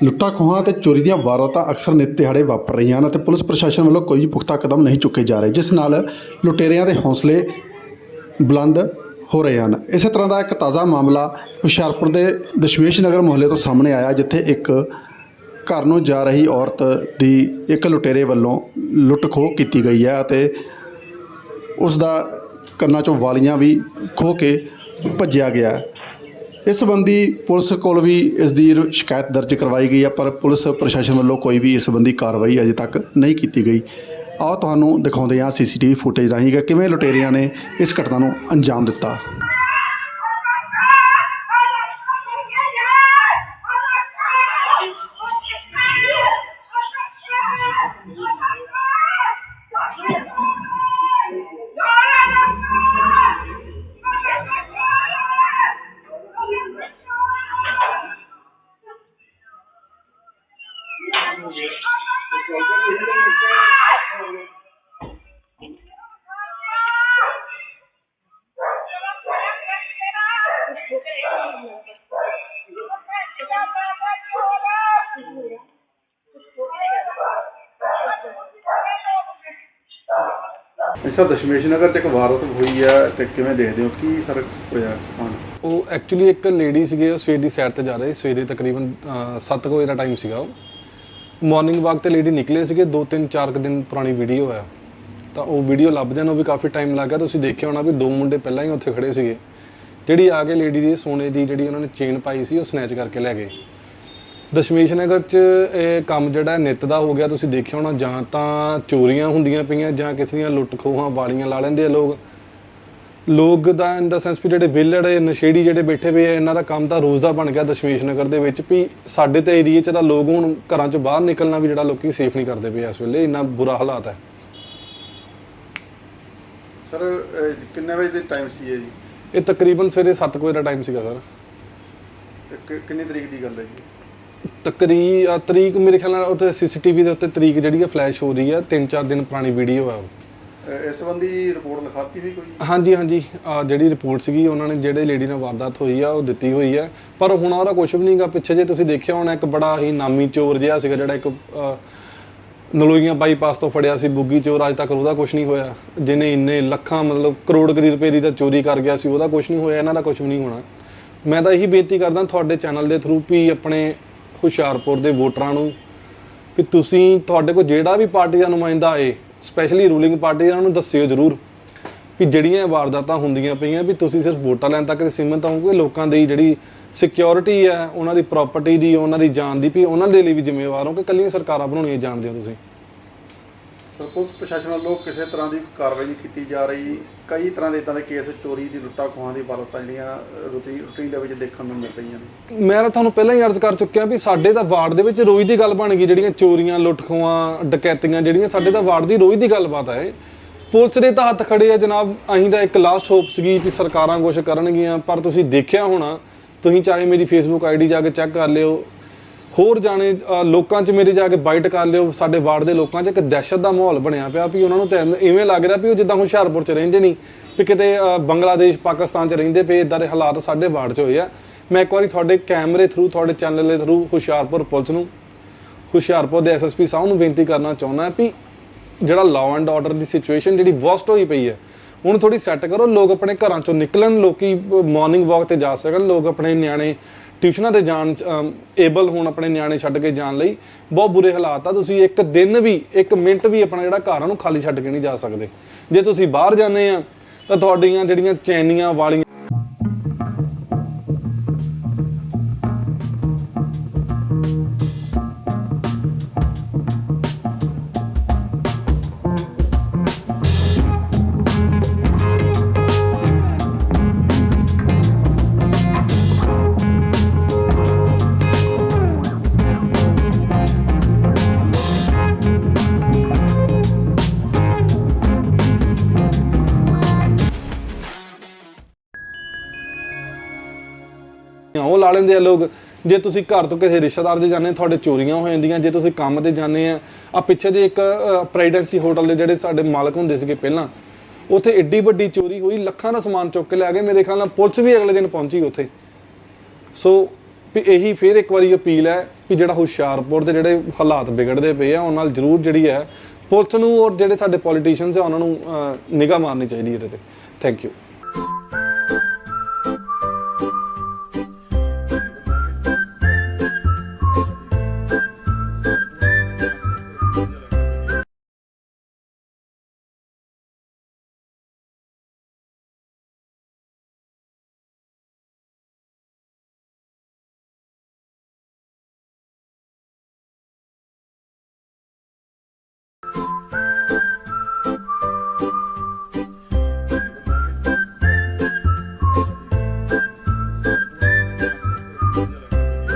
ਲੁੱਟਾਂ ਖੋਹਾਂ ਤੇ ਚੋਰੀ ਦੀਆਂ ਵਾਰਦਾਤਾਂ ਅਕਸਰ ਨਿੱਤ ਦਿਹਾੜੇ ਵਾਪਰ ਰਹੀਆਂ ਹਨ ਅਤੇ ਪੁਲਿਸ ਪ੍ਰਸ਼ਾਸਨ ਵੱਲੋਂ ਕੋਈ ਵੀ ਪੁਖਤਾ ਕਦਮ ਨਹੀਂ ਚੁੱਕੇ ਜਾ ਰਹੇ, ਜਿਸ ਨਾਲ ਲੁਟੇਰਿਆਂ ਦੇ ਹੌਸਲੇ ਬੁਲੰਦ ਹੋ ਰਹੇ ਹਨ। ਇਸੇ ਤਰ੍ਹਾਂ ਦਾ ਇੱਕ ਤਾਜ਼ਾ ਮਾਮਲਾ ਹੁਸ਼ਿਆਰਪੁਰ ਦੇ ਦਸ਼ਮੇਸ਼ ਨਗਰ ਮੁਹੱਲੇ ਤੋਂ ਸਾਹਮਣੇ ਆਇਆ, ਜਿੱਥੇ ਇੱਕ ਘਰ ਨੂੰ ਜਾ ਰਹੀ ਔਰਤ ਦੀ ਇੱਕ ਲੁਟੇਰੇ ਵੱਲੋਂ ਲੁੱਟ ਖੋਹ ਕੀਤੀ ਗਈ ਹੈ ਅਤੇ ਉਸ ਦਾ ਕੰਨਾਂ ਚੋਂ ਵਾਲੀਆਂ ਵੀ ਖੋਹ ਕੇ ਭੱਜਿਆ ਗਿਆ ਇਸ ਸੰਬੰਧੀ ਪੁਲਿਸ ਕੋਲ ਵੀ ਇਸ ਦੀ ਸ਼ਿਕਾਇਤ ਦਰਜ ਕਰਵਾਈ ਗਈ ਹੈ, ਪਰ ਪੁਲਿਸ ਪ੍ਰਸ਼ਾਸਨ ਵੱਲੋਂ ਕੋਈ ਵੀ ਇਸ ਸੰਬੰਧੀ ਕਾਰਵਾਈ ਅਜੇ ਤੱਕ ਨਹੀਂ ਕੀਤੀ ਗਈ। ਆਓ ਤੁਹਾਨੂੰ ਦਿਖਾਉਂਦੇ ਹਾਂ ਸੀਸੀਟੀਵੀ ਫੁਟੇਜ ਰਾਹੀਂ ਕਿ ਕਿਵੇਂ ਲੁਟੇਰਿਆਂ ਨੇ ਇਸ ਘਟਨਾ ਨੂੰ ਅੰਜਾਮ ਦਿੱਤਾ। ਸਰ, ਦਸ਼ਮੇਸ਼ ਨਗਰ ਚ ਇੱਕ ਵਾਰਦਾਤ ਹੋਈ ਹੈ ਤੇ ਕਿਵੇਂ ਦੇਖਦੇ ਹੋ? ਕੀ ਸਰ ਹੋਇਆ ਹਾਂ ਉਹ ਐਕਚੁਅਲੀ ਇੱਕ ਲੇਡੀ ਸੀਗੇ, ਉਹ ਸਵੇਰ ਦੀ ਸੈਰ ਤੇ ਜਾ ਰਹੇ ਸੀ। ਸਵੇਰੇ ਤਕਰੀਬਨ 7 ਵਜੇ ਦਾ ਟਾਈਮ ਸੀਗਾ ਉਹ। ਮਾਰਨਿੰਗ ਵਾਕ ਤੇ ਲੇਡੀ ਨਿਕਲੇ ਸੀਗੇ। 2-3 4 ਦਿਨ ਪੁਰਾਣੀ ਵੀਡੀਓ ਹੈ। ਤਾਂ ਉਹ ਵੀਡੀਓ ਲੱਭਦਿਆਂ ਨੂੰ ਵੀ ਕਾਫੀ ਟਾਈਮ ਲੱਗਾ ਤੁਸੀਂ ਦੇਖਿਆ ਹੋਣਾ ਵੀ ਦੋ ਮੁੰਡੇ ਪਹਿਲਾਂ ਹੀ ਉੱਥੇ ਖੜੇ ਸੀਗੇ। ਜਿਹੜੀ ਆ ਕੇ ਲੇਡੀ ਦੀ, ਸੋਨੇ ਦੀ ਜਿਹੜੀ ਉਹਨਾਂ ਨੇ ਚੇਨ ਪਾਈ ਸੀ, ਉਹ ਸਨੈਚ ਕਰਕੇ ਲੈ ਗਏ। ਦਸ਼ਮੇਸ਼ ਨਗਰ ਚ ਇਹ ਕੰਮ ਜਿਹੜਾ ਨਿੱਤ ਦਾ ਹੋ ਗਿਆ ਤੁਸੀਂ ਦੇਖਿਆ ਹੋਣਾ ਜਾਂ ਤਾਂ ਚੋਰੀਆਂ ਹੁੰਦੀਆਂ ਪਈਆਂ ਜਾਂ ਕਿਸੇ ਦੀਆਂ ਲੁੱਟ ਖੋਹਾਂ ਵਾਲੀਆਂ ਲਾ ਲੈਂਦੇ ਆ ਲੋਕ। ਲੋਕ ਦਾ ਇਨ ਦਾ ਸੈਂਸ ਵੀ ਜਿਹੜੇ ਵਿਲੜ ਨਸ਼ੇੜੀ ਜਿਹੜੇ ਬੈਠੇ ਪਏ ਆ ਇਹਨਾਂ ਦਾ ਕੰਮ ਤਾਂ ਰੋਜ਼ ਦਾ ਬਣ ਗਿਆ ਦਸ਼ਮੇਸ਼ ਨਗਰ ਦੇ ਵਿੱਚ ਵੀ ਸਾਡੇ ਤੇ ਏਰੀਏ 'ਚ ਤਾਂ ਲੋਕ ਹੁਣ ਘਰਾਂ 'ਚੋਂ ਬਾਹਰ ਨਿਕਲਣਾ ਵੀ ਜਿਹੜਾ ਲੋਕੀ ਸੇਫ ਨਹੀਂ ਕਰਦੇ ਪਏ ਇਸ ਵੇਲੇ ਇੰਨਾ ਬੁਰਾ ਹਾਲਾਤ ਹੈ। ਸਰ ਕਿੰਨੇ ਵਜੇ ਦੇ ਟਾਈਮ ਸੀ ਇਹ ਜੀ? ਇਹ ਤਕਰੀਬਨ ਸਵੇਰੇ 7 ਵਜੇ ਦਾ ਟਾਈਮ ਸੀਗਾ ਸਰ। ਕਿੰਨੀ ਤਰੀਕ ਦੀ ਗੱਲ ਹੈ ਜੀ? ਤਕਰੀ ਅ, ਤਰੀਕ ਮੇਰੇ ਖਿਆਲ ਨਾਲ ਉੱਤੇ ਸੀਸੀਟੀਵੀ ਦੇ ਉੱਤੇ ਤਰੀਕ ਜਿਹੜੀ ਹੈ ਫਲੈਸ਼ ਹੋ ਰਹੀ ਹੈ 3-4 ਦਿਨ ਪੁਰਾਣੀ ਵੀਡੀਓ ਹੈ ਉਹ। ਇਸ ਸੰਬੰਧੀ ਰਿਪੋਰਟ ਲਿਖਾਤੀ ਹੋਈ ਕੋਈ? ਹਾਂਜੀ ਹਾਂਜੀ। ਆਹ ਜਿਹੜੀ ਰਿਪੋਰਟ ਸੀਗੀ ਉਹਨਾਂ ਨੇ ਜਿਹੜੇ ਲੇਡੀ ਨਾਲ ਵਾਰਦਾਤ ਹੋਈ ਆ ਉਹ ਦਿੱਤੀ ਹੋਈ ਆ। ਪਰ ਹੁਣ ਉਹਦਾ ਕੁਝ ਵੀ ਨਹੀਂਗਾ ਪਿੱਛੇ ਜੇ ਤੁਸੀਂ ਦੇਖਿਆ ਹੋਣਾ ਇੱਕ ਬੜਾ ਹੀ ਨਾਮੀ ਚੋਰ ਜਿਹਾ ਸੀਗਾ ਜਿਹੜਾ ਇੱਕ ਅਹ, ਨਲੋਈਆਂ ਬਾਈਪਾਸ ਤੋਂ ਫੜਿਆ ਸੀ ਬੁੱਗੀ ਚੋਰ ਅੱਜ ਤੱਕ ਉਹਦਾ ਕੁਝ ਨਹੀਂ ਹੋਇਆ। ਜਿਹਨੇ ਇੰਨੇ ਲੱਖਾਂ ਮਤਲਬ ਕਰੋੜ ਕਦੀ ਰੁਪਏ ਦੀ ਤਾਂ ਚੋਰੀ ਕਰ ਗਿਆ ਸੀ ਉਹਦਾ ਕੁਝ ਨਹੀਂ ਹੋਇਆ ਇਹਨਾਂ ਦਾ ਕੁਝ ਵੀ ਨਹੀਂ ਹੋਣਾ। ਮੈਂ ਤਾਂ ਇਹੀ ਬੇਨਤੀ ਕਰਦਾ ਤੁਹਾਡੇ ਚੈਨਲ ਦੇ ਥਰੂ ਵੀ ਆਪਣੇ ਹੁਸ਼ਿਆਰਪੁਰ ਦੇ ਵੋਟਰਾਂ ਨੂੰ ਕਿ ਤੁਸੀਂ ਤੁਹਾਡੇ ਕੋਲ ਜਿਹੜਾ ਵੀ ਪਾਰਟੀ ਦਾ ਨੁਮਾਇੰਦਾ ਆਏ ਸਪੈਸ਼ਲੀ ਰੂਲਿੰਗ ਪਾਰਟੀ ਇਹਨਾਂ ਨੂੰ ਦੱਸਿਓ ਜ਼ਰੂਰ ਵੀ ਜਿਹੜੀਆਂ ਵਾਰਦਾਤਾਂ ਹੁੰਦੀਆਂ ਪਈਆਂ ਵੀ ਤੁਸੀਂ ਸਿਰਫ ਵੋਟਾਂ ਲੈਣ ਤੱਕ ਹੀ ਸੀਮਿਤ ਹੋਵੋਗੇ, ਲੋਕਾਂ ਦੀ ਜਿਹੜੀ ਸਿਕਿਉਰਿਟੀ ਹੈ, ਉਹਨਾਂ ਦੀ ਪ੍ਰਾਪਰਟੀ ਦੀ, ਉਹਨਾਂ ਦੀ ਜਾਨ ਦੀ ਵੀ ਉਹਨਾਂ ਦੇ ਲਈ ਵੀ ਜ਼ਿੰਮੇਵਾਰ ਹੋ ਕਿ ਕੱਲੀਆਂ ਸਰਕਾਰਾਂ ਬਣਾਉਣੀਆਂ ਜਾਣਦੇ ਹੋ ਤੁਸੀਂ। ਸਰ ਪੁਲਿਸ ਪ੍ਰਸ਼ਾਸਨ ਵੱਲੋਂ ਕਿਸੇ ਤਰ੍ਹਾਂ ਦੀ ਕਾਰਵਾਈ ਨਹੀਂ ਕੀਤੀ ਜਾ ਰਹੀ। ਕਈ ਤਰ੍ਹਾਂ ਦੇ ਇਦਾਂ ਦੇ ਕੇਸ ਚੋਰੀ ਦੀ ਲੁੱਟਾਂ ਖੋਹਾਂ ਦੀ ਵਾਰਦਾਤਾਂ ਜਿਹੜੀਆਂ ਰੂਟੀਨ ਰੂਟੀਨ ਦੇ ਵਿੱਚ ਦੇਖਣ ਨੂੰ ਮਿਲ ਰਹੀਆਂ ਨੇ। ਮੈਂ ਤਾਂ ਤੁਹਾਨੂੰ ਪਹਿਲਾਂ ਹੀ ਅਰਜ਼ ਕਰ ਚੁੱਕਿਆ ਵੀ ਸਾਡੇ ਤਾਂ ਵਾਰਡ ਦੇ ਵਿੱਚ ਰੋਜ਼ ਦੀ ਗੱਲ ਬਣ ਗਈ, ਜਿਹੜੀਆਂ ਚੋਰੀਆਂ ਲੁੱਟਖੋਆਂ ਡਕੈਤੀਆਂ ਜਿਹੜੀਆਂ ਸਾਡੇ ਤਾਂ ਵਾਰਡ ਦੀ ਰੋਜ਼ ਦੀ ਗੱਲਬਾਤ ਹੈ ਪੁਲਿਸ ਦੇ ਤਾਂ ਹੱਥ ਖੜੇ ਆ ਜਨਾਬ, ਅਸੀਂ ਤਾਂ ਇੱਕ ਲਾਸਟ ਹੋਪ ਸੀਗੀ ਕਿ ਸਰਕਾਰਾਂ ਕੁਝ ਕਰਨਗੀਆਂ, ਪਰ ਤੁਸੀਂ ਦੇਖਿਆ ਹੋਣਾ, ਤੁਸੀਂ ਚਾਹੇ ਮੇਰੀ ਫੇਸਬੁੱਕ ਆਈਡੀ ਜਾ ਕੇ ਚੈੱਕ ਕਰ ਲਿਓ ਹੋਰ ਜਾਣੇ ਲੋਕਾਂ 'ਚ ਮੇਰੇ ਜਾ ਕੇ ਬਾਈਟ ਕਰ ਲਿਓ, ਸਾਡੇ ਵਾਰਡ ਦੇ ਲੋਕਾਂ 'ਚ, ਇੱਕ ਦਹਿਸ਼ਤ ਦਾ ਮਾਹੌਲ ਬਣਿਆ ਪਿਆ ਵੀ ਉਹਨਾਂ ਨੂੰ ਤਾਂ ਇਵੇਂ ਲੱਗ ਰਿਹਾ ਵੀ ਉਹ ਜਿੱਦਾਂ ਹੁਸ਼ਿਆਰਪੁਰ 'ਚ ਰਹਿੰਦੇ ਨਹੀਂ ਵੀ ਕਿਤੇ ਬੰਗਲਾਦੇਸ਼, ਪਾਕਿਸਤਾਨ 'ਚ ਰਹਿੰਦੇ ਪਏ ਇਦਾਂ ਦੇ ਹਾਲਾਤ ਸਾਡੇ ਵਾਰਡ 'ਚ ਹੋਏ ਆ। ਮੈਂ ਇੱਕ ਵਾਰੀ ਤੁਹਾਡੇ ਕੈਮਰੇ ਥਰੂ, ਤੁਹਾਡੇ ਚੈਨਲ ਦੇ ਥਰੂ ਹੁਸ਼ਿਆਰਪੁਰ ਪੁਲਿਸ ਨੂੰ, ਹੁਸ਼ਿਆਰਪੁਰ ਦੇ ਐਸਐਸਪੀ ਸਾਹਿਬ ਨੂੰ ਬੇਨਤੀ ਕਰਨਾ ਚਾਹੁੰਦਾ ਵੀ ਜਿਹੜਾ ਲਾਅ ਐਂਡ ਆਰਡਰ ਦੀ ਸਿਚੁਏਸ਼ਨ ਜਿਹੜੀ ਵਰਸਟ ਹੋਈ ਪਈ ਹੈ ਹੁਣ ਥੋੜੀ ਸੈੱਟ ਕਰੋ। ਲੋਕ ਆਪਣੇ ਘਰਾਂ ਚੋਂ ਨਿਕਲਣ, ਲੋਕੀ ਮਾਰਨਿੰਗ ਵਾਕ ਤੇ ਜਾ ਸਕਣ, ਲੋਕ ਆਪਣੇ ਨਿਆਣੇ ਟਿਊਸ਼ਨਾਂ ਤੇ ਜਾਣ ਏਬਲ ਹੋਣ ਆਪਣੇ ਨਿਆਣੇ ਛੱਡ ਕੇ ਜਾਣ ਲਈ ਬਹੁਤ ਬੁਰੇ ਹਾਲਾਤ ਆ। ਤੁਸੀਂ ਇੱਕ ਦਿਨ ਵੀ, ਇੱਕ ਮਿੰਟ ਵੀ ਆਪਣਾ ਜਿਹੜਾ ਘਰ ਆ ਨੂੰ ਖਾਲੀ ਛੱਡ ਕੇ ਨਹੀਂ ਜਾ ਸਕਦੇ। ਜੇ ਤੁਸੀਂ ਬਾਹਰ ਜਾਂਦੇ ਆ, ਤਾਂ ਤੁਹਾਡੀਆਂ ਜਿਹੜੀਆਂ ਚੈਨੀਆਂ ਵਾਲੀਆਂ ਉਹ ਲਾ ਲੈਂਦੇ ਆ ਲੋਕ। ਜੇ ਤੁਸੀਂ ਘਰ ਤੋਂ ਕਿਸੇ ਰਿਸ਼ਤੇਦਾਰ ਦੇ ਜਾਂਦੇ ਤੁਹਾਡੇ ਚੋਰੀਆਂ ਹੋ ਜਾਂਦੀਆਂ। ਜੇ ਤੁਸੀਂ ਕੰਮ ਤੇ ਜਾਂਦੇ ਆ ਆ ਪਿੱਛੇ ਜੇ ਇੱਕ ਪ੍ਰਾਈਡੈਂਸੀ ਹੋਟਲ ਦੇ ਜਿਹੜੇ ਸਾਡੇ ਮਾਲਕ ਹੁੰਦੇ ਸੀਗੇ ਪਹਿਲਾਂ, ਉੱਥੇ ਏਡੀ ਵੱਡੀ ਚੋਰੀ ਹੋਈ, ਲੱਖਾਂ ਦਾ ਸਮਾਨ ਚੁੱਕ ਕੇ ਲੈ ਗਏ। ਮੇਰੇ ਖਿਆਲ ਨਾਲ ਪੁਲਿਸ ਵੀ ਅਗਲੇ ਦਿਨ ਪਹੁੰਚੀ ਉੱਥੇ। ਸੋ, ਵੀ ਇਹੀ ਫੇਰ ਇੱਕ ਵਾਰੀ ਅਪੀਲ ਹੈ ਵੀ ਜਿਹੜਾ ਹੁਸ਼ਿਆਰਪੁਰ ਦੇ ਜਿਹੜੇ ਹਾਲਾਤ ਵਿਗੜਦੇ ਪਏ ਆ, ਉਹਨਾਂ ਨਾਲ ਜ਼ਰੂਰ ਜਿਹੜੀ ਹੈ, ਪੁਲਿਸ ਨੂੰ ਔਰ ਜਿਹੜੇ ਸਾਡੇ ਪੋਲੀਟੀਸ਼ੀਅਨਸ ਆ, ਉਹਨਾਂ ਨੂੰ ਨਿਗਾਹ ਮਾਰਨੀ ਚਾਹੀਦੀ ਇਹਦੇ ਤੇ। Thank you